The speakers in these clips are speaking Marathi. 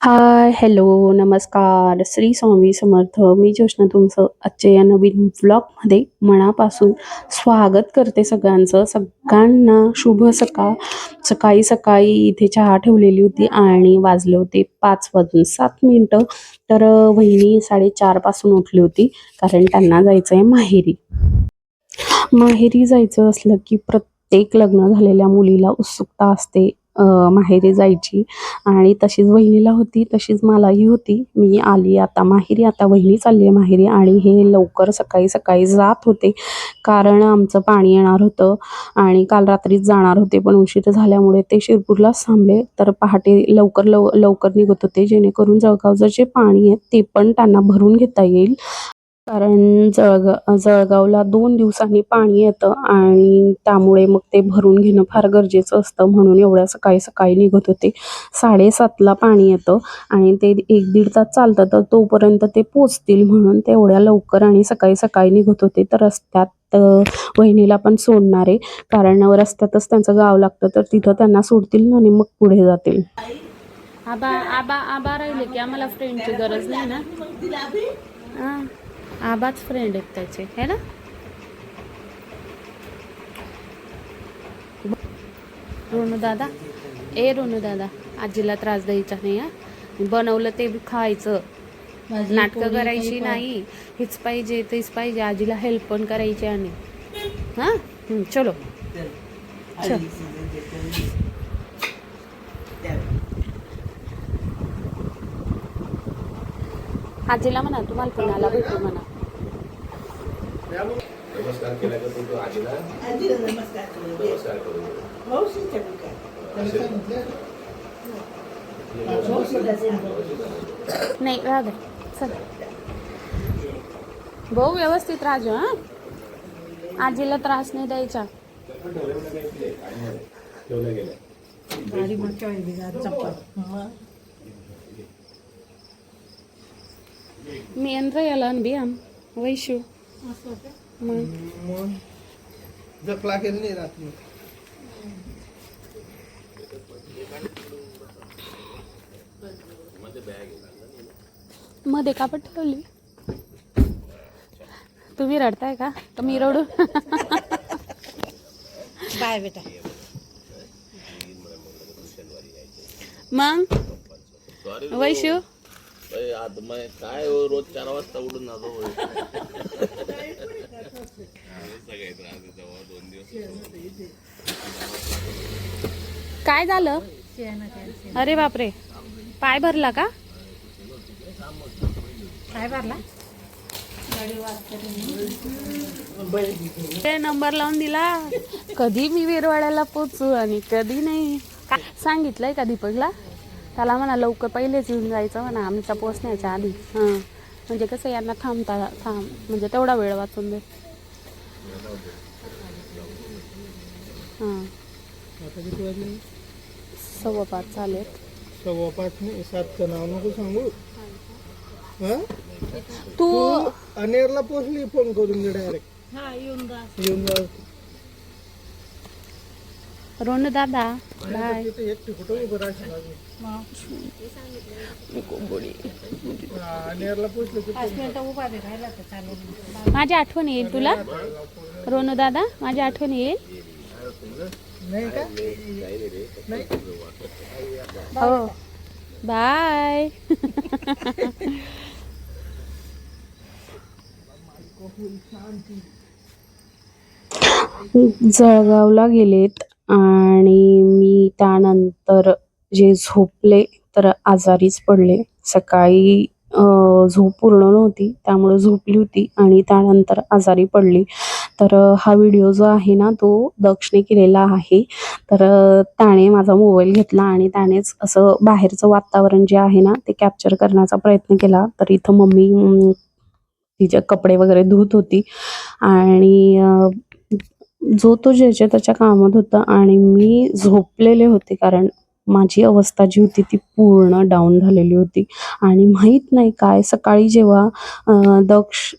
हाय, हॅलो, नमस्कार, श्री स्वामी समर्थ. मी जोशना तुमचं आजच्या या नवीन व्लॉगमध्ये मनापासून स्वागत करते सगळ्यांचं. सगळ्यांना शुभ सकाळ. सकाळी सकाळी इथे चहा ठेवलेली होती आणि वाजले होते पाच वाजून सात मिनटं तर वहिनी साडेचारपासून उठली होती कारण त्यांना जायचं आहे माहेरी. माहेरी जायचं असलं की प्रत्येक लग्न झालेल्या मुलीला उत्सुकता असते माहेरी जायची आणि तशीच वहिनीला होती तशीच मलाही होती. मी आली आता माहेरी, आता वहिनी चालली आहे माहेरी आणि हे लवकर सकाळी सकाळी जात होते कारण आमचं पाणी येणार होतं आणि काल रात्रीच जाणार होते पण उशीर झाल्यामुळे ते शिरपूरलाच थांबले. तर पहाटे लवकर लव लवकर निघत होते जेणेकरून जळगावचं जे पाणी आहे ते पण त्यांना भरून घेता येईल. कारण जळगा जळगावला 2 दिवसांनी पाणी येतं आणि त्यामुळे मग ते भरून घेणं फार गरजेचं असतं. म्हणून एवढ्या सकाळी सकाळी निघत होते. 7:30ला पाणी येतं आणि ते 1-दीड तास चालतं. तर तोपर्यंत ते पोहोचतील म्हणून ते एवढ्या लवकर आणि सकाळी सकाळी निघत होते. तर रस्त्यात वहिनीला पण सोडणार. आहे कारण रस्त्यातच त्यांचं गाव लागतं. तर तिथं त्यांना सोडतील आणि मग पुढे जातील. आबा आबा आबा राहिले की आम्हाला फ्रेंडची गरज नाही ना? आबाच फ्रेंड आहेत त्याचे है ना? रोनू दादा. ए रोनू दादा आजीला त्रास द्यायचा नाही हा? बनवलं ते खायचं. नाटकं करायची नाही. हेच पाहिजे तेच पाहिजे. आजीला हेल्प पण करायची आणि. हां? चलो. चल. आजीला म्हणा तुम्हाला पुण्याला भेटू म्हणा. नमस्कार केला का तू आजीला? आजीला नमस्कार करू. नमस्कार करू मावशीच्या. नाही राहू दे. चल. भाऊ व्यवस्थित राहजो हा? आजीला त्रास नाही द्यायचा. मी यंत्र याला बियाम वैशू. मग? जर लागेल नाही राहत मग. मध्ये का पण ठेवली. तुम्ही रडताय का? तर मी रडू. बाय बेटा. मग? वैशू? अरे, आता मग काय हो, रोज चार वाजता उडून जातो होय. सगळे त्रास दोन दिवस काय झालं? अरे बापरे. पाय भरला का? काय भरला? ते नंबर लावून दिला. कधी मी वेरवाड्याला पोचू आणि कधी नाही. सांगितलंय का दीपकला? त्याला म्हणा लवकर पहिलेच येऊन जायचं म्हणा आमच्या पोचण्याच्या आधी. हां. म्हणजे कसं यांना थांबता थांब म्हणजे तेवढा वेळ वाचून दे. हां. आता किती वाजले सव्वा पाच चालेल सव्वा पाच नाही सातचं नाव नको सांगू. हा? तू अनेरला पोचली फोन करून दे डायरेक्ट येऊन जा. रोनू दादा बाय माझी आठवण येईल तुला? रोनू दादा माझी आठवण येईल? नाही का? नाही. हो. बाय जळगावला गेलेत. आणि मी त्यानंतर जे झोपले तर आजारीच पडले. सकाळी झोप पूर्ण नव्हती त्यामुळे झोपली होती आणि त्यानंतर आजारी पडली. तर हा व्हिडिओ जो आहे ना तो दक्षने केलेला आहे. तर त्याने माझा मोबाईल घेतला आणि त्यानेच असं बाहेरचं वातावरण जे आहे ना ते कॅप्चर करण्याचा प्रयत्न केला. तर इथं मम्मी तिचे कपडे वगैरे धुत होती आणि जो तो ज्याच्या त्याच्या कामात होता आणि मी झोपलेले होते कारण माझी अवस्था जी होती ती पूर्ण डाऊन झालेली होती. आणि माहीत नाही काय सकाळी जेव्हा दक्ष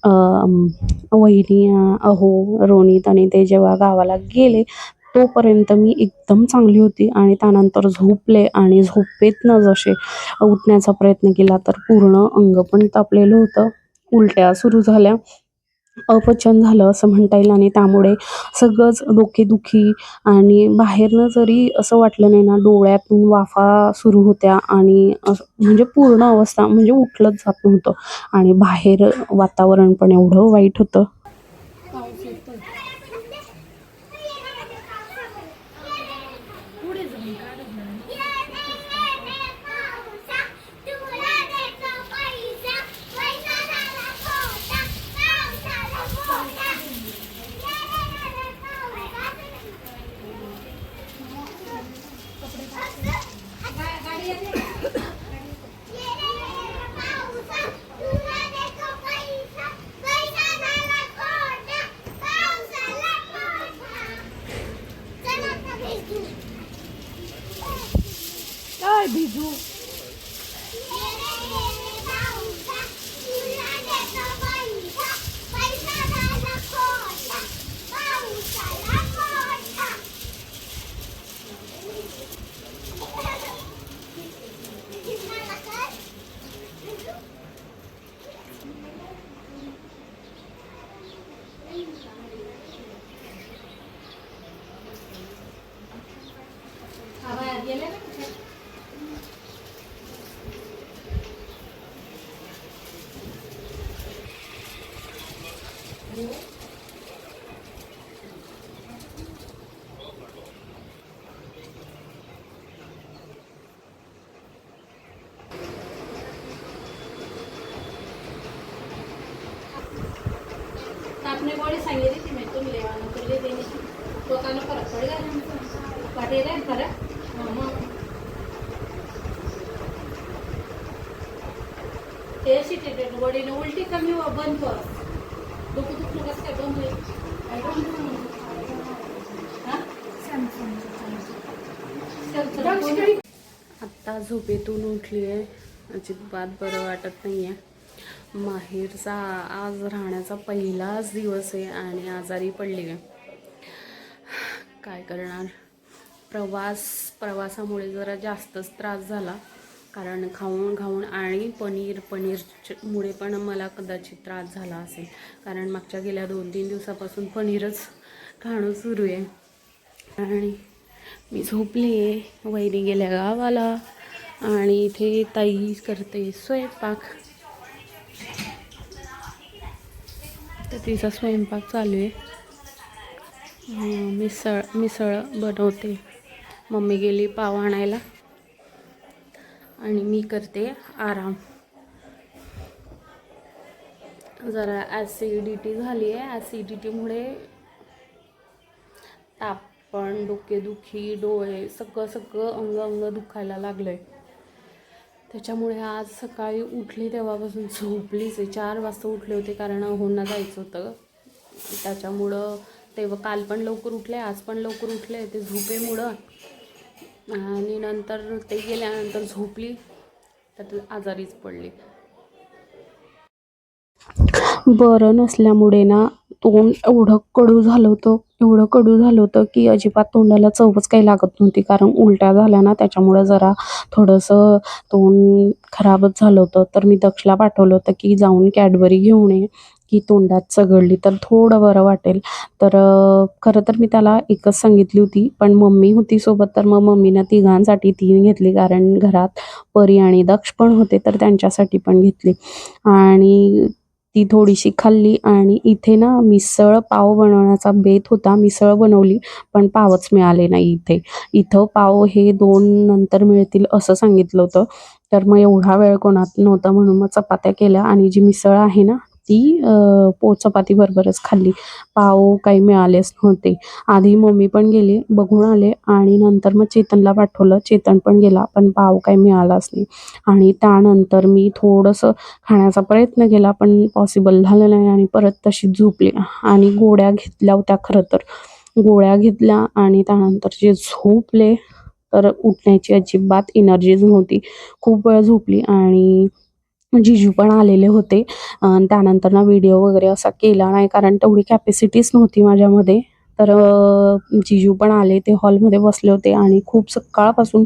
वहिनी अहो रोनित आणि ते जेव्हा गावाला गेले तोपर्यंत मी एकदम चांगली होती आणि त्यानंतर झोपले आणि झोपेतनं जसे उठण्याचा प्रयत्न केला तर पूर्ण अंग पण तापलेलं होतं. उलट्या सुरू झाल्या. अपचन झालं असं म्हणता येईल आणि त्यामुळे सगळंच डोकेदुखी आणि बाहेरनं जरी असं वाटलं नाही ना डोळ्यातून वाफा सुरू होत्या आणि असं म्हणजे पूर्ण अवस्था म्हणजे उठलंच जात नव्हतं आणि बाहेर वातावरण पण एवढं वाईट होतं. काय भिजू आपने गोळी सांगितली ती मी तुम्ही लेवानं तुले देणे. लोकांना फरक पडेल वाटेल आहे फरक? मग ते अशी ते उलटी कमी व बंद कर. डोकं दुखणं कसं काय बंद होईल काय बंद हां? आत्ता झोपेतून उठली आहे अजिबात बरं वाटत नाही आहे माहेरचा आज राहण्याचा पहिलाच दिवस आहे आणि आजारी पडली आहे काय करणार? प्रवास प्रवासामुळे जरा जास्तच त्रास झाला. कारण खाऊन खाऊन आणि पनीर पनीरमुळे पण मला कदाचित त्रास झाला असेल. कारण मागच्या गेल्या दोन तीन दिवसापासून पनीरच खाणं सुरू आहे. आणि मी झोपली आहे वैरी गेल्या गावाला आणि इथे ताई करते स्वयंपाक. तर तिचा स्वयंपाक चालू आहे. मिसळ मिसळ बनवते. मम्मी गेली पाव आणायला. आणि मी करते आराम. जरा ॲसिडिटी झाली आहे. ॲसिडिटीमुळे ताप पण डोकेदुखी डोळे सगळं सगळं अंग अंग दुखायला लागलं आहे त्याच्यामुळे आज सकाळी उठली तेव्हापासून झोपलीच आहे. चार वाजता उठले होते कारण अहोंना जायचं होतं. त्याच्यामुळं तेव्हा काल पण लवकर उठले आज पण लवकर उठले. ते झोपेमुळं आणि नंतर ते गेल्यानंतर झोपली तर आजारीच पडली. बरं नसल्यामुळे ना तोंड एवढं कडू झालं होतं एवढं कडू झालं होतं की अजिबात तोंडाला चवच काही लागत नव्हती. कारण उलट्या झाल्या ना त्याच्यामुळं जरा थोडंसं तोंड खराबच झालं होतं. तर मी दक्षला पाठवलं होतं की जाऊन कॅडबरी घेऊन ये. की तोंडात चघळली तर थोडं बरं वाटेल. तर खरं तर मी त्याला एकच सांगितली होती पण मम्मी होती सोबत तर मग मम्मीनं तिघांसाठी तीन घेतली कारण घरात परी आणि दक्ष पण होते तर त्यांच्यासाठी पण घेतली. आणि ती थोडीशी खाल्ली आणि इथे ना मिसळ पाव बनवण्याचा बेत होता मिसळ बनवली पण पावच मिळाले नाही इथे. इथं पाव हे दोन नंतर मिळतील असं सांगितलं होतं. तर मग एवढा वेळ कोणात नव्हता म्हणून मग चपात्या केल्या आणि जी मिसळ आहे ना ती पो चपाती बरोबरच खाल्ली. पाव काही मिळालेच नव्हते. आधी मम्मी पण गेली बघून आले आणि नंतर मग चेतनला पाठवलं. चेतन पण गेला पण पाव काही मिळालाच नाही. आणि त्यानंतर मी थोडंसं खाण्याचा प्रयत्न केला पण पॉसिबल झालं नाही आणि परत तशीच झोपली. आणि गोळ्या घेतल्या होत्या खरं तर. गोळ्या घेतल्या आणि त्यानंतर जे झोपले तर उठण्याची अजिबात एनर्जीच नव्हती. खूप वेळ झोपली आणि जिजू पण आलेले होते. त्यानंतर ना व्हिडिओ वगैरे असा केला नाही कारण तेवढी कॅपॅसिटीच नव्हती माझ्यामध्ये. तर जिजू पण आले ते हॉलमध्ये बसले होते आणि खूप सकाळपासून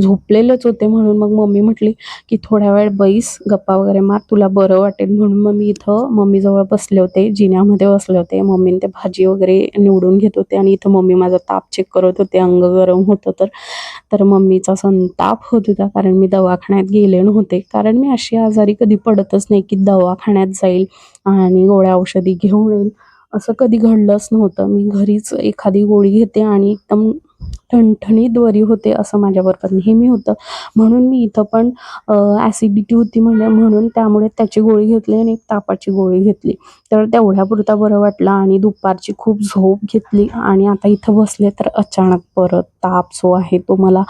झोपलेलेच होते म्हणून मग मम्मी म्हटली की थोड्या वेळ बैस गप्पा वगैरे मार तुला बरं वाटेल म्हणून मग मी इथं मम्मीजवळ बसले होते जिन्यामध्ये बसले होते. मम्मीने ते भाजी वगैरे निवडून घेत होते आणि इथं मम्मी माझा ताप चेक करत होते अंग गरम होतं तर. तर मम्मीचा संताप होत होता कारण मी दवाखान्यात गेले नव्हते. कारण मी अशी आजारी कधी पडतच नाही की दवाखान्यात जाईल आणि गोळ्या औषधी घेऊन येईल. असं कधी घडलंच नव्हतं. मी घरीच एखादी गोळी घेते आणि एकदम ठणठणीत बरी होते असं माझ्याबरोबर नेहमी होतं. म्हणून मी इथं पण ॲसिडिटी होती म्हणजे म्हणून त्यामुळे त्याची गोळी घेतली आणि एक तापाची गोळी घेतली. तर तेवढ्यापुरता बरं वाटलं आणि दुपारची खूप झोप घेतली आणि आता इथं बसले तर अचानक परत ताप जो आहे तो मला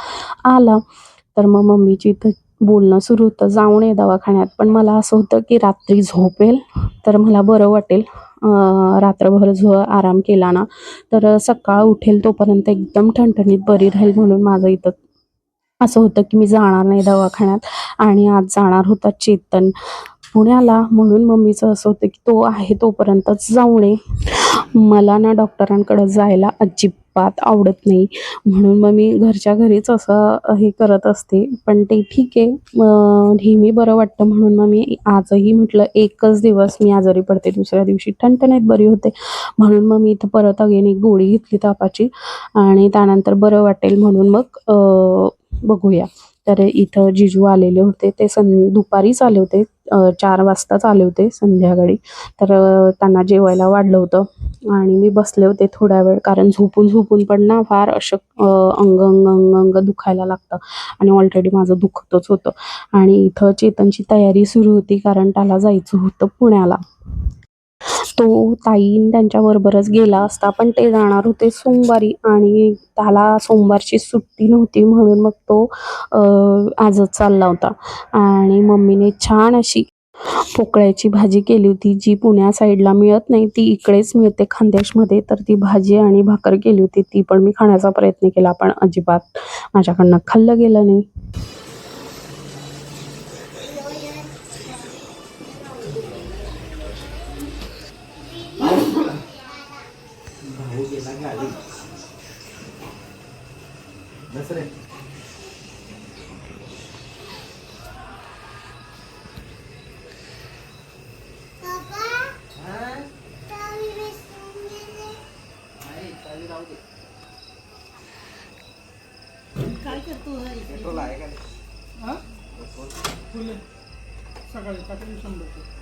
आला. तर मग मम्मीची इथं बोलणं सुरू होतं जाऊन ये दवाखान्यात. पण मला असं होतं की रात्री झोपेल तर मला बरं वाटेल. रात्रभर झो आराम केला ना तर सकाळ उठेल तोपर्यंत एकदम ठणठणीत बरी राहील म्हणून माझं इथं असं होतं की मी जाणार नाही दवाखान्यात आणि आज जाणार होता चेतन पुण्याला. म्हणून मम्मीचं असं होतं की तो आहे तोपर्यंतच जाऊ नये मला ना डॉक्टरांकडे जायला अजिबात आवडत नाही. म्हणून मग मी घरच्या घरीच असं हे करत असते. पण ते ठीक आहे. नेहमी बरं वाटतं. म्हणून मग मी आजही म्हटलं एकच दिवस मी आजारी पडते. दुसऱ्या दिवशी ठणठणीत बरी होते. म्हणून मग मी इथं परत अगेन एक गोळी घेतली तापाची. आणि त्यानंतर बरं वाटेल म्हणून मग बघूया. तर इथं जिजू आलेले होते. ते सं दुपारीच आले होते. चार वाजताच आले होते संध्याकाळी. तर त्यांना जेवायला वाढलं होतं. आणि मी बसले होते थोड्या वेळ कारण झोपून झोपून पण ना फार अशक अंग अंग अंग अंग दुखायला लागतं. आणि ऑलरेडी माझं दुखतच होतं. आणि इथं चेतनची तयारी सुरू होती कारण त्याला जायचं होतं पुण्याला. तो ताईन त्यांच्याबरोबरच गेला असता पण ते जाणार होते सोमवारी आणि त्याला सोमवारची सुट्टी नव्हती म्हणून मग तो आजच चालला होता. आणि मम्मीने छान अशी पोकळ्याची भाजी केली होती जी पुण्या साईडला मिळत नाही ती इकडेच मिळते खानदेशमध्ये. तर ती भाजी आणि भाकर केली होती ती पण मी खाण्याचा प्रयत्न केला पण अजिबात माझ्याकडनं खाल्लं गेलं नाही. काय सकाळी सकाळी शंभर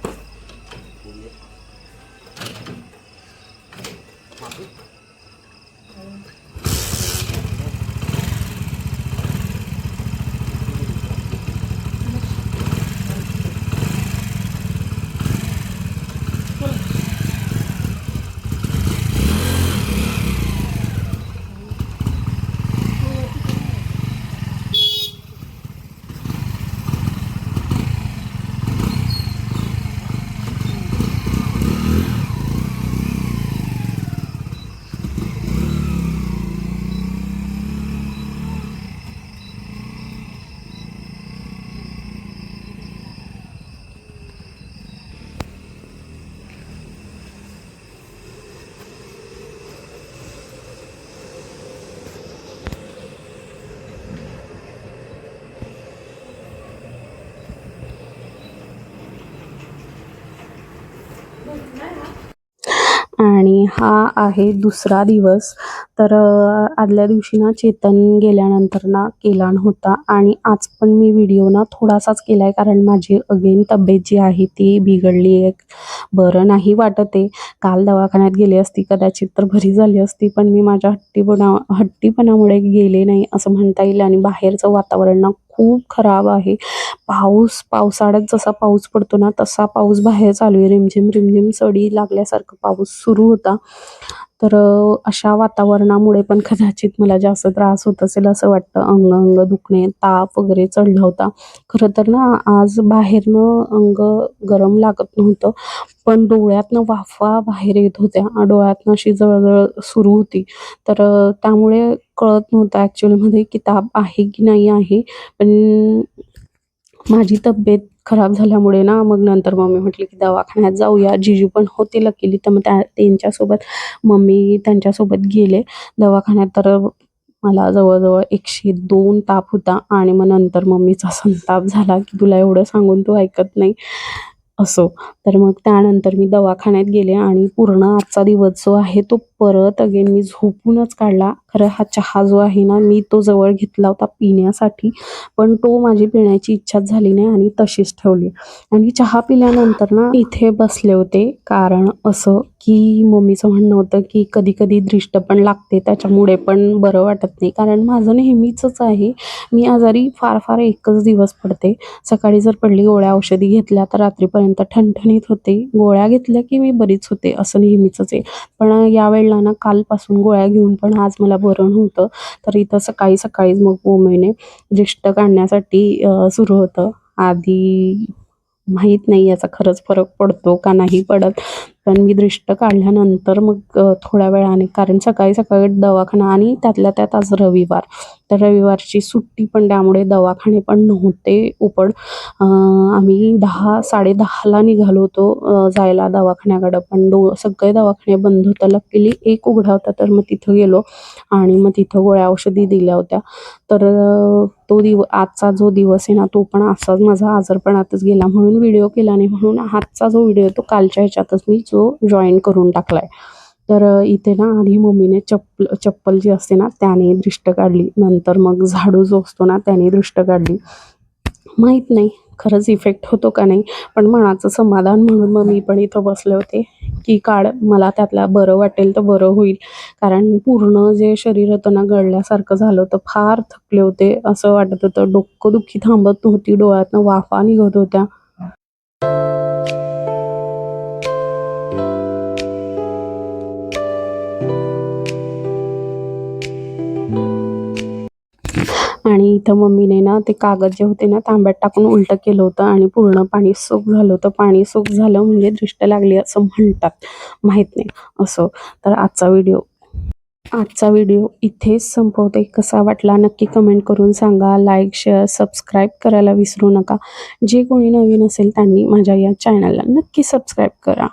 आणि हा आहे दुसरा दिवस. तर आदल्या दिवशी ना चेतन गेल्यानंतर ना केला नव्हता आणि आज पण मी व्हिडिओ ना थोडासाच केला आहे कारण माझी अगेन तब्येत जी आहे ती बिघडली आहे बरं नाही वाटत आहे. काल दवाखान्यात गेली असती कदाचित तर बरी झाली असती पण मी माझ्या हट्टीपणा हट्टीपणामुळे गेले नाही असं म्हणता येईल आणि बाहेरचं वातावरण ना खूप खराब आहे. पाऊस पावसाळ्यात जसा पाऊस पडतो ना तसा पाऊस बाहेर चालू आहे. रिमझिम रिमझिम सडी लागल्यासारखं पाऊस सुरू होता. तर अशा वातावरणामुळे पण कदाचित मला जास्त त्रास होत असेल असं वाटतं. अंग अंग दुखणे ताप वगैरे चढला होता. खरं तर ना आज बाहेरनं अंग गरम लागत नव्हतं पण डोळ्यातनं वाफा बाहेर येत होत्या. डोळ्यातनं अशी जळजळ सुरू होती. तर त्यामुळे कळत नव्हतं ॲक्च्युअलमध्ये की ताप आहे की नाही आहे. पण माझी तब्येत खराब झाल्यामुळे ना मग नंतर मम्मी म्हटली की दवाखान्यात जाऊया. जिजू पण होते लकीली तर मग त्या त्यांच्यासोबत मम्मी त्यांच्यासोबत गेले. दवाखान्यात तर मला जवळजवळ एकशे दोन ताप होता आणि मग नंतर मम्मीचा संताप झाला की तुला एवढं सांगून तू ऐकत नाही. असो. तर मग त्यानंतर मी दवाखान्यात गेले आणि पूर्ण आजचा दिवस जो आहे तो परत अगेन मी झोपूनच काढला. खरं हा चहा जो आहे ना मी तो जवळ घेतला होता पिण्यासाठी पण तो माझी पिण्याची इच्छाच झाली नाही आणि तशीच ठेवली. आणि चहा पिल्यानंतर ना इथे बसले होते. कारण असं की मम्मीचं म्हणणं होतं की कधी कधी दृष्ट पण लागते त्याच्यामुळे पण बरं वाटत नाही. कारण माझं नेहमीचंच आहे मी आजारी फार फार एकच दिवस पडते. सकाळी जर पडली गोळ्या औषधी घेतल्या तर रात्रीपर्यंत ठणठणीत होते. गोळ्या घेतल्या की मी बरीच होते असं नेहमीचंच आहे. पण यावेळेला ना कालपासून गोळ्या घेऊन पण आज मला बरं नव्हतं तर इथं सकाळी सकाळीच मग ओमेने दृष्ट काढण्यासाठी सुरू होतं. आधी माहीत नाही याचा खरंच फरक पडतो का नाही पडत. पण मी दृष्ट काढल्यानंतर मग थोड्या वेळाने कारण सकाळी सकाळी दवाखाना आणि त्यातल्या त्यात आज रविवार. तर रविवारची सुट्टी पण त्यामुळे दवाखाने पण नव्हते उपड. आम्ही दहा साडे दहाला निघालो होतो जायला दवाखान्याकडं. पण दो सगळे दवाखाने बंद होता. लकीली एक उघडा होता तर मग तिथं गेलो आणि मग तिथं गोळ्या औषधी दिल्या होत्या. तर तो दिव आजचा जो दिवस आहे ना तो पण असाच. माझा आजारपणातच गेला म्हणून व्हिडिओ केला नाही. म्हणून आजचा जो व्हिडिओ तो कालच्या ह्याच्यातच मी जो जॉईन करून टाकलाय. तर इथे ना आधी मम्मीने चप्पल चप्पल जी असते ना त्याने दृष्ट काढली. नंतर मग झाडू जो असतो ना त्याने दृष्ट काढली. माहीत नाही खरंच इफेक्ट होतो का नाही पण मनाचं समाधान म्हणून मग मी पण इथं बसले होते की काळ मला त्यातला बरं वाटेल तर बरं होईल. कारण पूर्ण जे शरीर होतं ना गळल्यासारखं झालं होतं फार थकले होते. असं वाटत होतं डोकं दुखी थांबत नव्हती डोळ्यातनं वाफा निघत होत्या. इथं मम्मीने ना ते कागद जे होते ना तांब्यात टाकून उलटं केलं होतं आणि पूर्ण पाणी सोक झालं होतं. पाणी सोक झालं म्हणजे दृष्ट लागली असं म्हणतात. माहीत नाही असं. तर आजचा व्हिडिओ आजचा व्हिडिओ इथेच संपवते. कसा वाटला नक्की कमेंट करून सांगा. लाईक शेअर सबस्क्राईब करायला विसरू नका. जे कोणी नवीन असेल त्यांनी माझ्या या चॅनलला नक्की सबस्क्राईब करा.